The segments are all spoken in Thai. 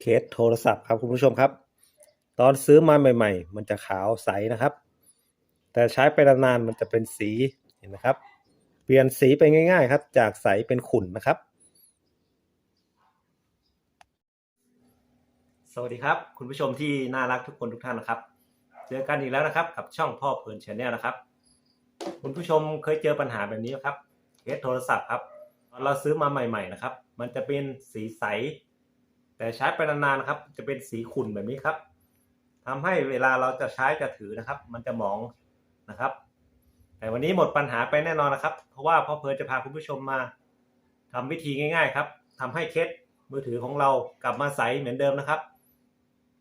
เคสโทรศัพท์ครับคุณผู้ชมครับ ตอนซื้อมาใหม่ ๆ มันจะขาวใสนะครับ แต่ใช้ไปนานๆมันจะเป็นสีเห็นไหมครับ เปลี่ยนสีไปง่าย ๆ ครับ จากใสเป็นขุ่นนะครับ สวัสดีครับ คุณผู้ชมที่น่ารักทุกคนทุกท่านนะครับ เจอกันอีกแล้วนะครับ กับช่องพ่อเพลินชแนลนะครับ คุณผู้ชมเคยเจอปัญหาแบบนี้ครับเคสโทรศัพท์ครับตอนเราซื้อมาใหม่ ๆ นะครับ มันจะเป็นสีใส แต่ใช้ไปนานๆนะครับ จะเป็นสีขุ่นแบบนี้ครับทำให้เวลาเราจะใช้จะถือนะครับ มันจะหมองนะครับ แต่วันนี้หมดปัญหาไปแน่นอนนะครับ เพราะว่าพ่อเพลินจะพาคุณผู้ชมมาทำวิธีง่าย ๆ ครับทำให้เคสมือถือของเรากลับมาใสเหมือนเดิมนะครับ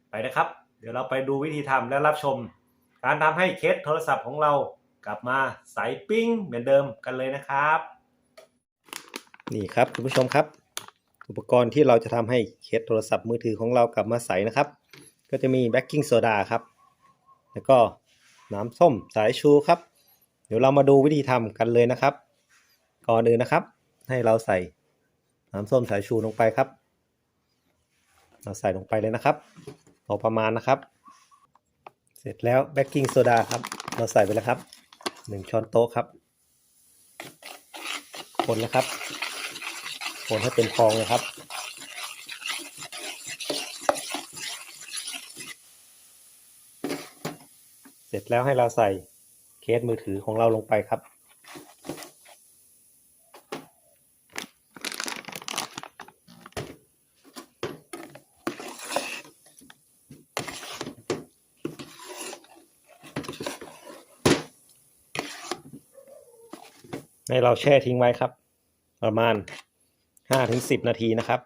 ไปนะครับ เดี๋ยวเราไปดูวิธีทำและรับชม การทำให้เคสโทรศัพท์ของเรากลับมาใสปิ้งเหมือนเดิมกันเลยนะครับ นี่ครับคุณผู้ชมครับ อุปกรณ์ที่เราจะทำให้เคสโทรศัพท์มือถือของเรากลับมาใสนะครับ ก็จะมีแบคกิ้งโซดาครับ แล้วก็น้ำส้มสายชูครับ เดี๋ยวเรามาดูวิธีทำกันเลยนะครับ ก่อนอื่นนะครับ ให้เราใส่น้ำส้มสายชูลงไปครับ เราใส่ลงไปเลยนะครับพอประมาณนะครับ เสร็จแล้วแบคกิ้งโซดาครับ เราใส่ไปแล้วครับหนึ่งช้อนโต๊ะครับ คนนะครับ คนให้เป็นฟองเลยครับ เสร็จแล้วให้เราใส่เคสมือถือของเราลงไปครับให้เราแช่ทิ้งไว้ครับ ประมาณ 5-10นาทีนะครับ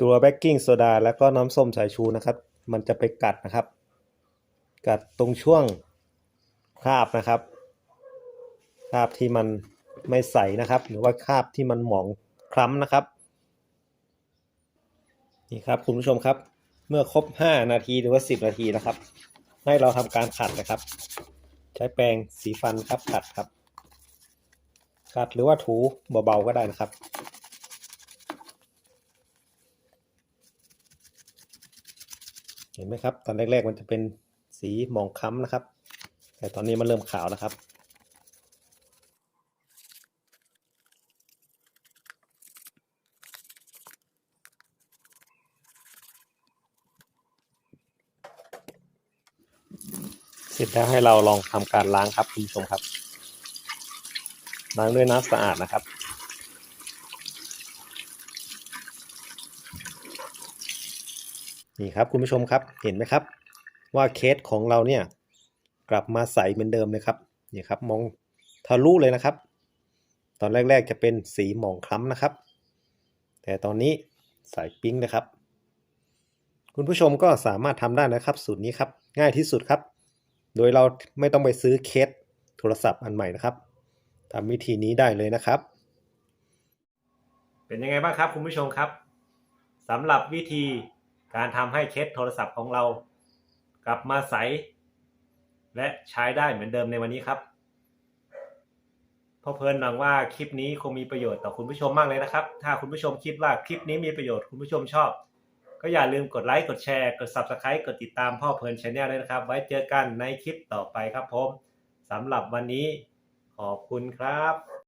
ตัวเบกกิ้งโซดาแล้วก็น้ำส้มสายชูนะครับ มันจะไปกัดนะครับ กัดตรงช่วงคราบนะครับคราบที่มัน ไม่ใสนะครับ หรือว่าคราบที่มันหมองคล้ำนะครับ นี่ครับคุณผู้ชมครับ เมื่อครบ 5 นาทีหรือว่า 10 นาทีนะครับ ให้เราทำการขัดนะครับ ใช้แปรงสีฟันครับขัดครับขัดหรือว่าถูเบาๆก็ได้นะครับเห็นไหมครับ ตอนแรกๆมันจะเป็นสีหมองคล้ำนะครับ แต่ตอนนี้มันเริ่มขาวแล้วครับ เสร็จแล้วให้เราลองทำการล้างครับคุณผู้ชมครับ ล้างด้วยน้ำสะอาดนะครับ นี่ครับคุณผู้ชมครับเห็นไหมครับ ว่าเคสของเราเนี่ยกลับมาใสเหมือนเดิมเลยครับนี่ครับมองทะลุเลยนะครับ ตอนแรกๆจะเป็นสีหมองคล้ำนะครับ แต่ตอนนี้ใสปิ้งนะครับ คุณผู้ชมก็สามารถทำได้นะครับ สูตรนี้ครับ ง่ายที่สุดครับ โดยเราไม่ต้องไปซื้อเคสโทรศัพท์อันใหม่นะครับทำวิธีนี้ได้เลยนะครับ เป็นยังไงบ้างครับคุณผู้ชมครับสำหรับวิธีการทำให้เคสโทรศัพท์ของเรา กลับมาใส และใช้ได้เหมือนเดิมในวันนี้ครับพ่อเพลินหวังว่าคลิปนี้คงมีประโยชน์ต่อคุณผู้ชมมากเลยนะครับ ถ้าคุณผู้ชมคิดว่าคลิปนี้มีประโยชน์คุณผู้ชมชอบ ก็อย่าลืมกดไลค์ กดแชร์ กด Subscribe กดติดตามพ่อเพลินชาแนลด้วยนะครับ ไว้เจอกันในคลิปต่อไปครับผมสำหรับวันนี้ขอบคุณครับ